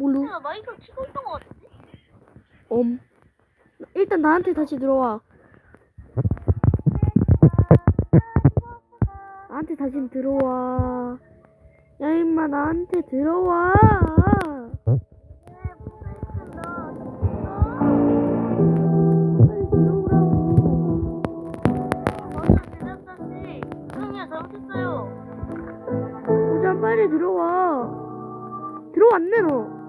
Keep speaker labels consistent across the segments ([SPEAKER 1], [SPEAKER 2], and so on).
[SPEAKER 1] 뭘로?
[SPEAKER 2] 내가 마이크 키고 있던 것 같은데?
[SPEAKER 1] 엄. 일단 나한테 다시 들어와. 나한테 다시 들어와. 야, 임마, 나한테 들어와. 빨리 빨리 들어와. 들어왔네, 너.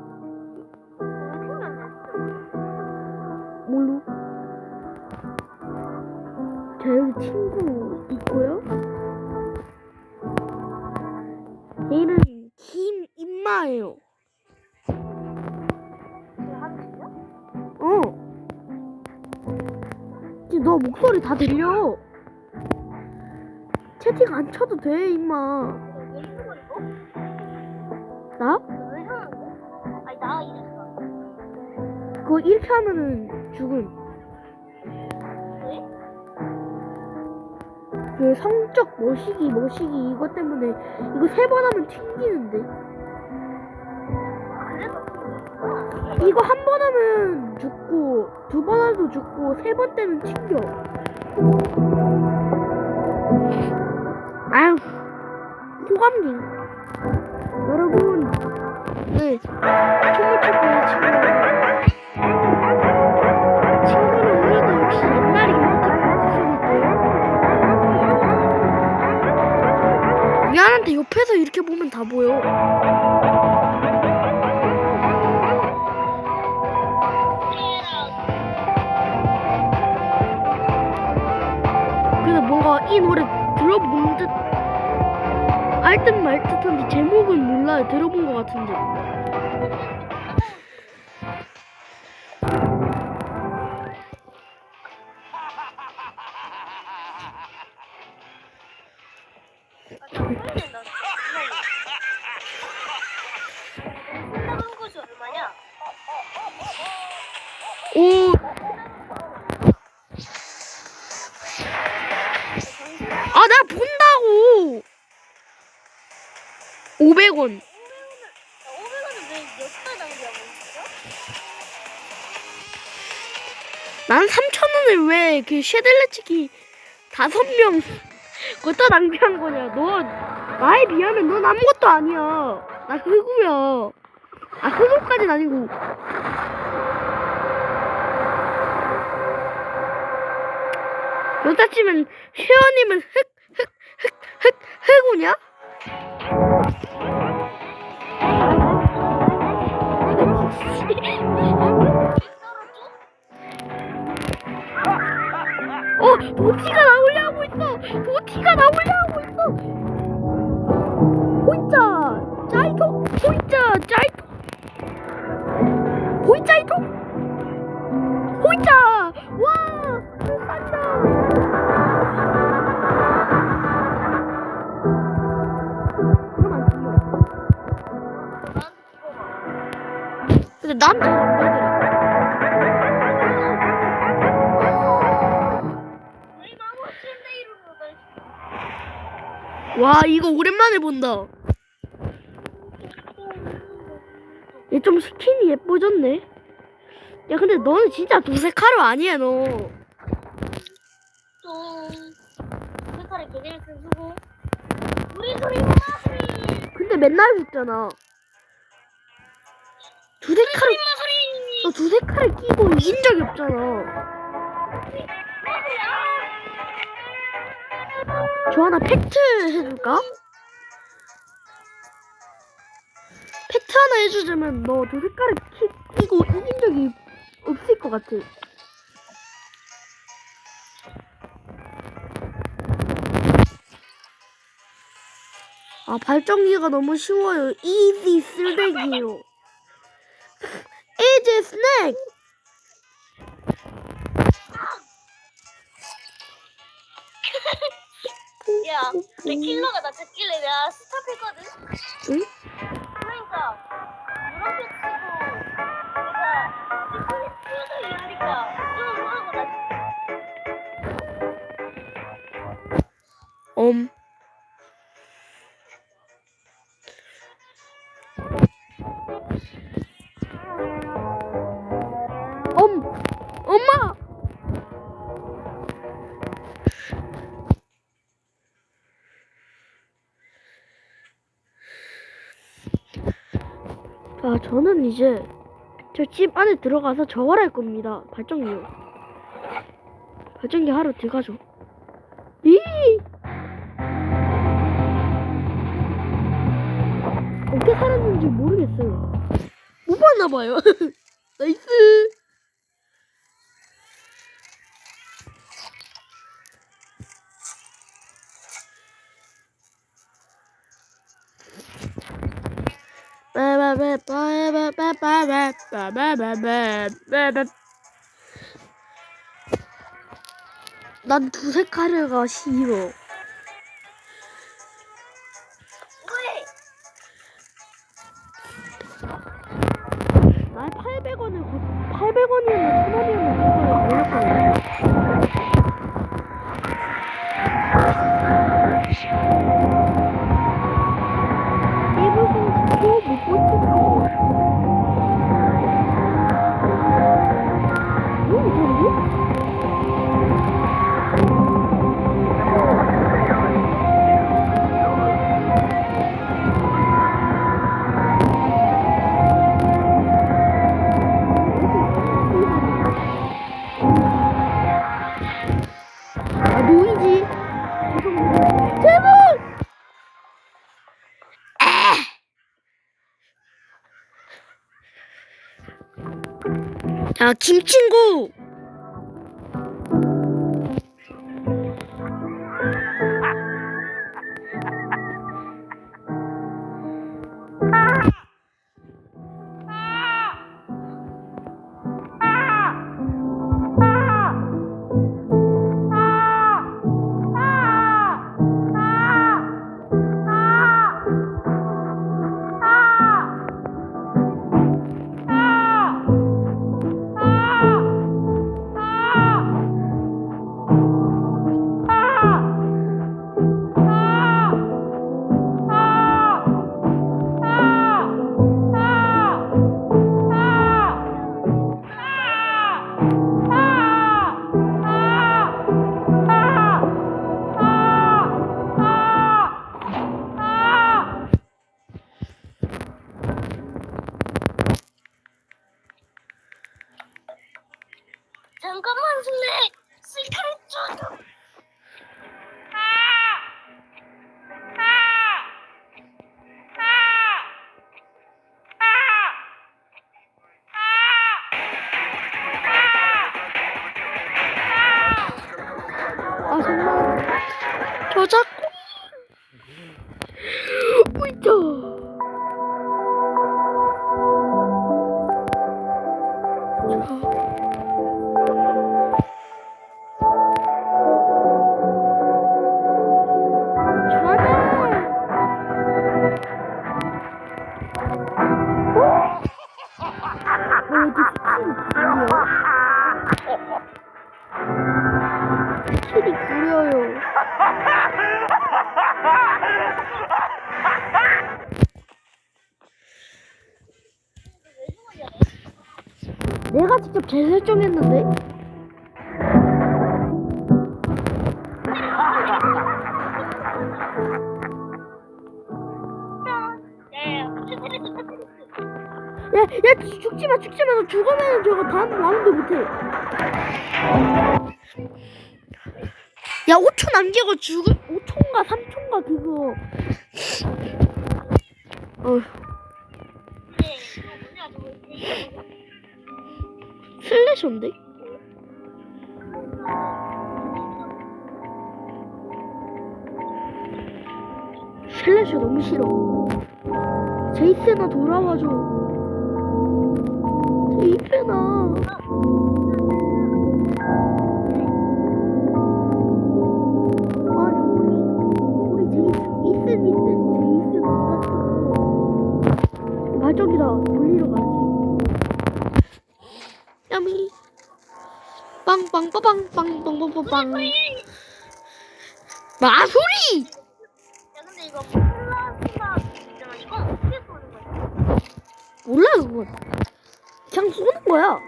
[SPEAKER 1] 친구 있고요. 얘는 김 임마예요.
[SPEAKER 2] 그 한국이야?
[SPEAKER 1] 어. 이제 너 목소리 다 들려. 채팅 안 쳐도 돼, 임마. 나?
[SPEAKER 2] 왜 하는 거야? 아니 나 이랬어.
[SPEAKER 1] 그거 이렇게 하면은 죽음. 그 성적 머시기, 머시기 이것 때문에 이거 세 번 하면 튕기는데. 이거 한 번 하면 죽고, 두 번 하도 죽고, 세 번 때는 튕겨. 아유, 호감기. 여러분, 네, 옆에서 이렇게 보면 다 보여. 그래서 뭔가 이 노래 들어본 듯, 알 듯 말 듯한데 제목은 몰라요. 들어본 것 같은데. 오. 아, 나 본다고! 500원.
[SPEAKER 2] 500원은 왜몇달 낭비하고 있어?
[SPEAKER 1] 난 3,000원을 왜 그 쉐들레치기 다섯 명 그것도 낭비한 거냐. 너, 나에 비하면 넌 아무것도 아니야. 나 흑우야. 아, 흑우까진 아니고. 여기다 치면 쉐어님은 흑, 흑, 흑, 흑, 흑우냐? 오랜만에 본다. 얘 좀 스킨이 예뻐졌네. 야, 근데 너는 진짜 도색하루 아니야, 너.
[SPEAKER 2] 또 색깔의 개념을 쓰고 우리 소리 마소리
[SPEAKER 1] 근데 맨날 죽잖아. 두세 칼을,
[SPEAKER 2] 마소리
[SPEAKER 1] 너 두세 칼을 끼고 이긴 적이 없잖아. 저 하나 팩트 해줄까? 팩트 하나 해주자면 너 두세 칼을 끼, 끼고 이긴 적이 없을 것 같아. 아 발전기가 너무 쉬워요. easy 쓰레기요. easy snack.
[SPEAKER 2] 야, 내 킬러가 나 잡길래 내가 스탑했거든?
[SPEAKER 1] 응?
[SPEAKER 2] 나,
[SPEAKER 1] 엄. 자, 저는 이제 저 집 안에 들어가서 저걸 할 겁니다. 발전기요. 발전기 하러 들어가죠. 이! 어떻게 살았는지 모르겠어요. 못 봤나봐요. 나이스! 난 두세 카르가 싫어. 김친구! 야, 5초 남기고 죽을, 5초인가 3초인가 그거. 어, 슬래셔인데? 슬래셔 너무 싫어. 제이슨아 돌아와줘. 제이슨아. 발전기다 돌리러 가지. 야미. 빵빵빠빵빵 빵빵 빵빵. 마소리!
[SPEAKER 2] 야 근데 이거 플라스마 있잖아. 이건 어떻게 쏘는 거야?
[SPEAKER 1] 몰라 그건. 그냥 쏘는 거야.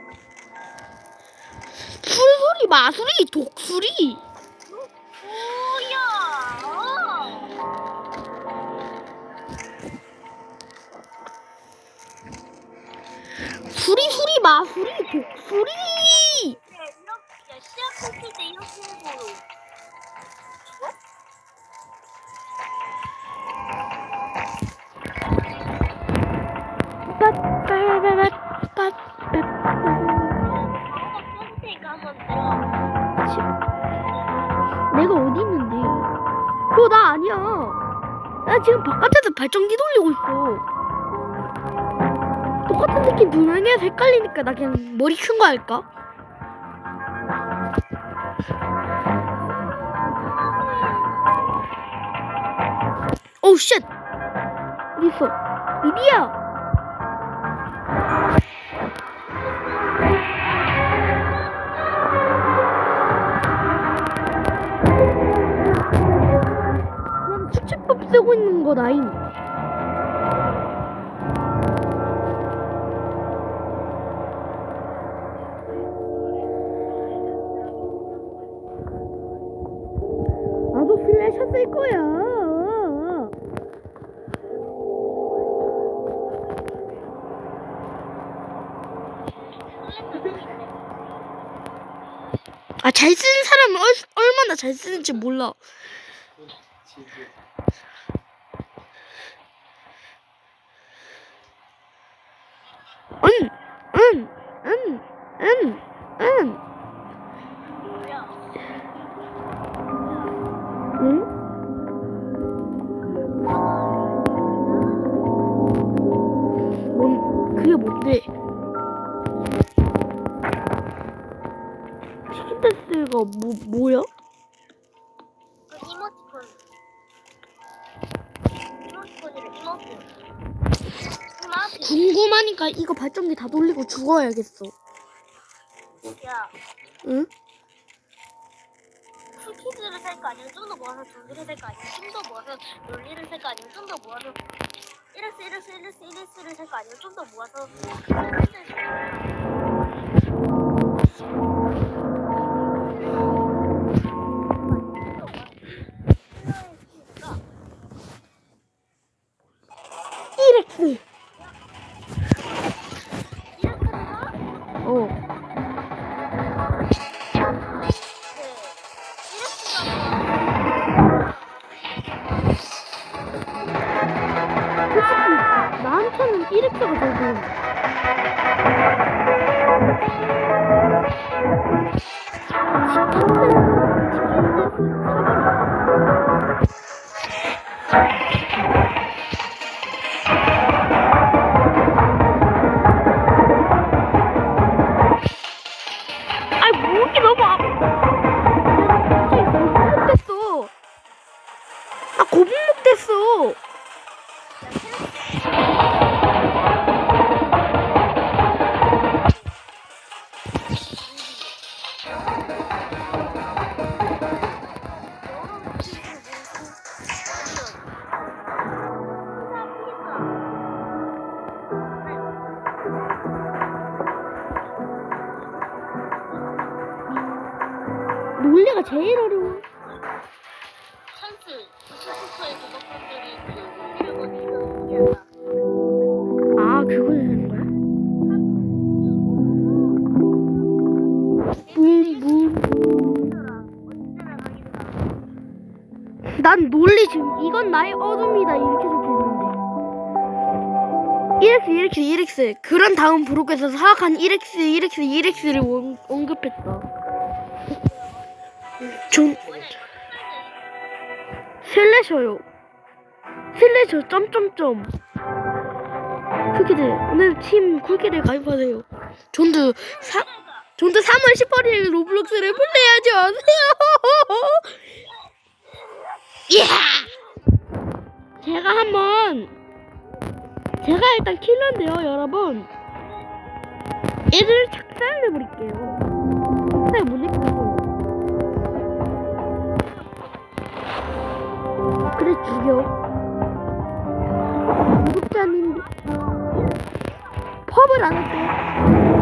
[SPEAKER 1] 풀소리, 마소리, 독수리. 수리 수리 독수리?
[SPEAKER 2] 한번 테니까 한번 내가
[SPEAKER 1] 내가 어디 있는데? 그거 나 아니야. 나 지금 바깥에서 발전기 돌리고 있어 똑같은 느낌 두 명이서 헷갈리니까 나 그냥 머리 큰 거 할까? 오우 쉣난 수치법 쓰고 있는 거 나임 쓸 거야. 아 잘 쓰는 사람은 얼, 얼마나 잘 쓰는지 몰라. 응, 응, 응, 응, 응, 치킨데스가 뭐, 뭐야?
[SPEAKER 2] 그 이모티콘. 이모티콘이래.
[SPEAKER 1] 궁금하니까 이거 발전기 다 돌리고 죽어야겠어.
[SPEAKER 2] 야,
[SPEAKER 1] 응?
[SPEAKER 2] 쿠키즈를 살까 아니면 좀 더 모아서 둘리를 살까 아니면 좀 더 모아서 롤리를 살까 아니면 좀 더 모아서 이레스 이레스 이레스 이레스를 살까 아니면 좀 더 모아서 쿠키즈를 살까
[SPEAKER 1] 더좋 제일 어려워.
[SPEAKER 2] 찬스
[SPEAKER 1] 아 그걸 하는 거야? 붐붐.
[SPEAKER 2] 언제나 가기도
[SPEAKER 1] 난 논리 지금 이건 나의 어둠이다 이렇게 적혀있는데. 이렉스 이렉스 이렉스 그런 다음 브록에서 사악한 이렉스 이렉스 이렉스를 원- 언급했다. 존 슬래셔요. 슬래셔 점점점. 쿠키들 오늘 팀 쿠키를 가입하세요. 존드 사 존드 3월 18일 로블록스를 플레이하지 마세요. 이야! 제가 한번 제가 일단 킬러인데요, 여러분. 얘를 착살을 해버릴게요. 그래 죽여. 구독자님들 펍을 안 할게.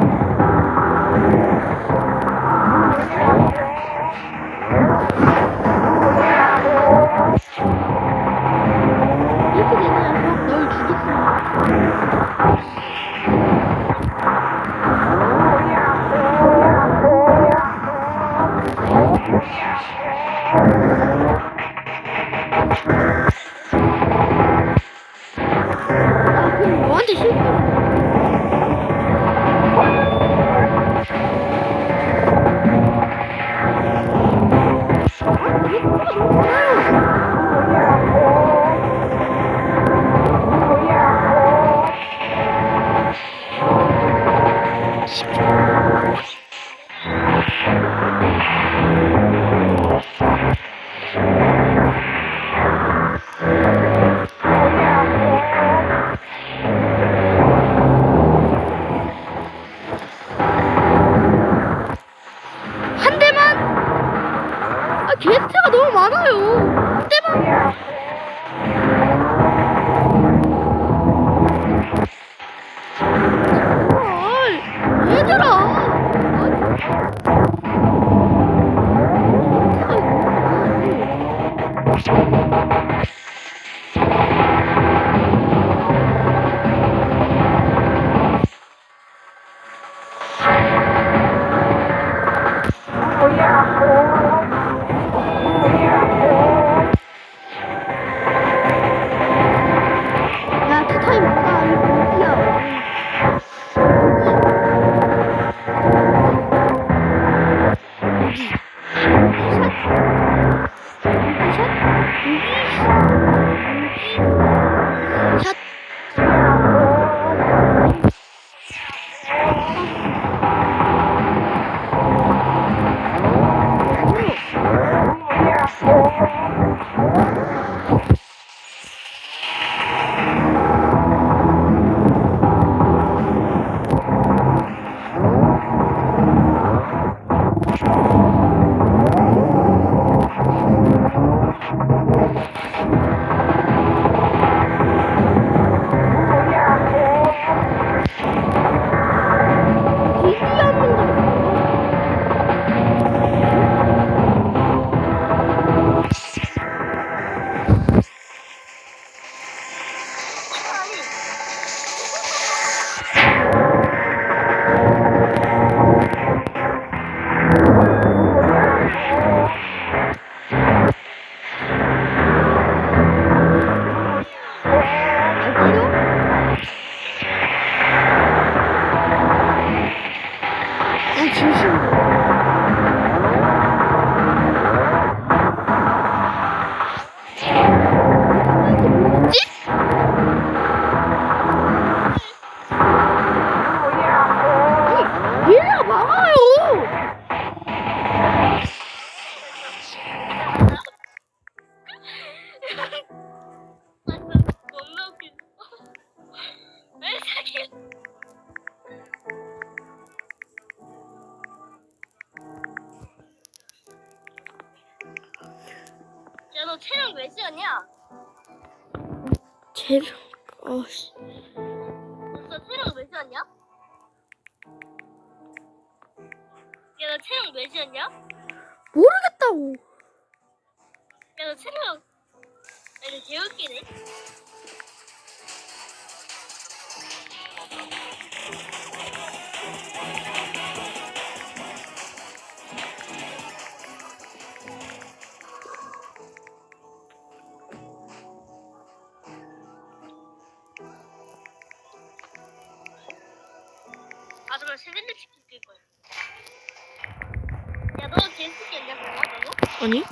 [SPEAKER 1] 아니?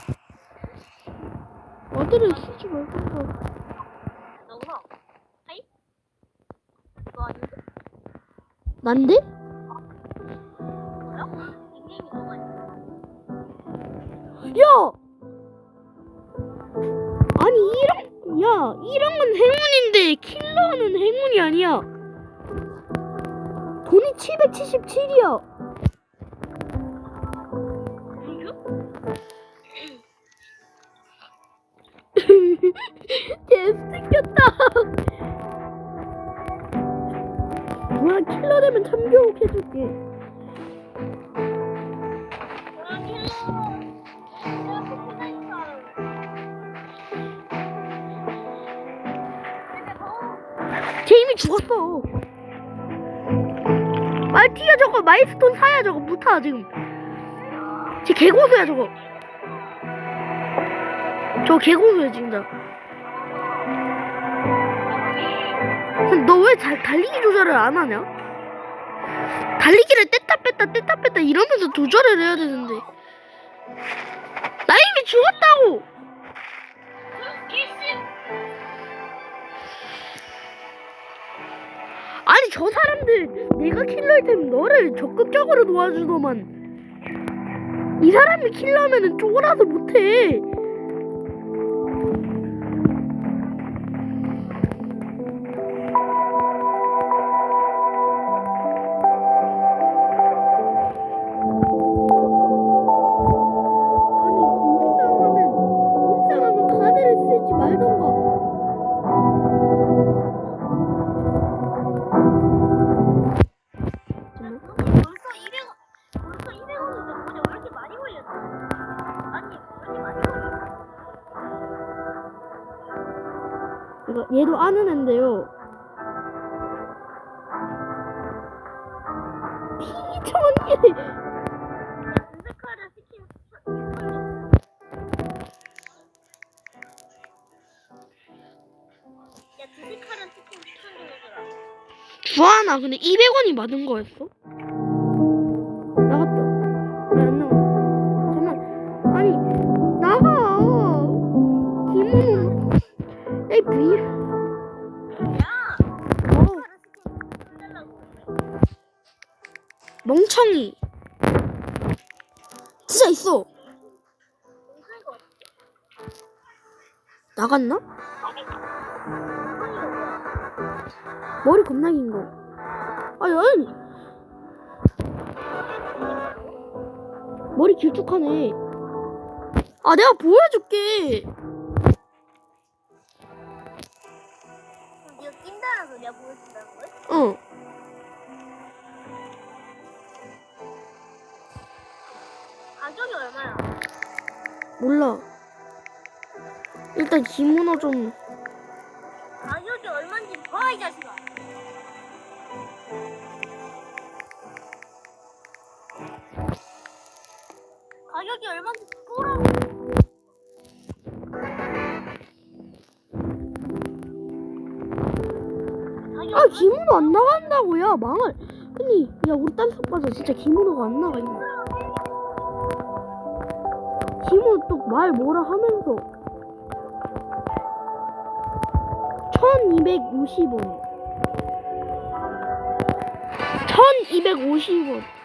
[SPEAKER 1] 어디를 쓰지 말고.
[SPEAKER 2] 너구나 하이? 너 아닌데?
[SPEAKER 1] 난데?
[SPEAKER 2] 뭐야? 닉네임이 너가 야!
[SPEAKER 1] 아니, 이런, 야, 이런 건 행운인데, 킬러는 행운이 아니야. 돈이 777이야. 되면 참교육 해줄게.
[SPEAKER 2] 아 킬러 내가 포켓몬이니까 근데
[SPEAKER 1] 더쟤 이미 죽었어. 빨리 튀어 저거 마이스톤 사야 저거 못타 지금. 쟤 개고수야 저거. 저 개고수야 진짜. 너왜 달리기 조절을 안 하냐? 달리기를 뗐다 뺐다 뗐다 뺐다 이러면서 조절을 해야 되는데. 나 이미 죽었다고! 아니 저 사람들 내가 킬러일 테면 너를 적극적으로 도와주더만. 이 사람이 킬러면은 쪼그라서 못해
[SPEAKER 2] 벌써 200원 벌써 200원인데 뭐냐 왜 이렇게 많이 걸렸어 아니 왜 이렇게 많이 걸렸어
[SPEAKER 1] 이거 얘도 아는 앤데요. 피천이
[SPEAKER 2] 은색카를 스킨 야 추천 좀 해줘라.
[SPEAKER 1] 주하나 근데 200원이 맞은 거였어? 멍청이. 진짜 있어. 나갔나? 머리 겁나 긴 거. 아니 아니 머리 길쭉하네. 아 내가 보여줄게.
[SPEAKER 2] 네가 낀다는 소리야 보여준다는 거야?
[SPEAKER 1] 어. 몰라. 일단 기문어 좀
[SPEAKER 2] 가격이 얼마인지 봐 이 자식아 가격이 얼마인지 보라고
[SPEAKER 1] 아 기문어 안 나간다고 야 망할. 아니 야 우리 딴속 봐서 진짜 기문어가 안 나가 이거. 기문어 또말 뭐라 하면서. 1250원. 1250원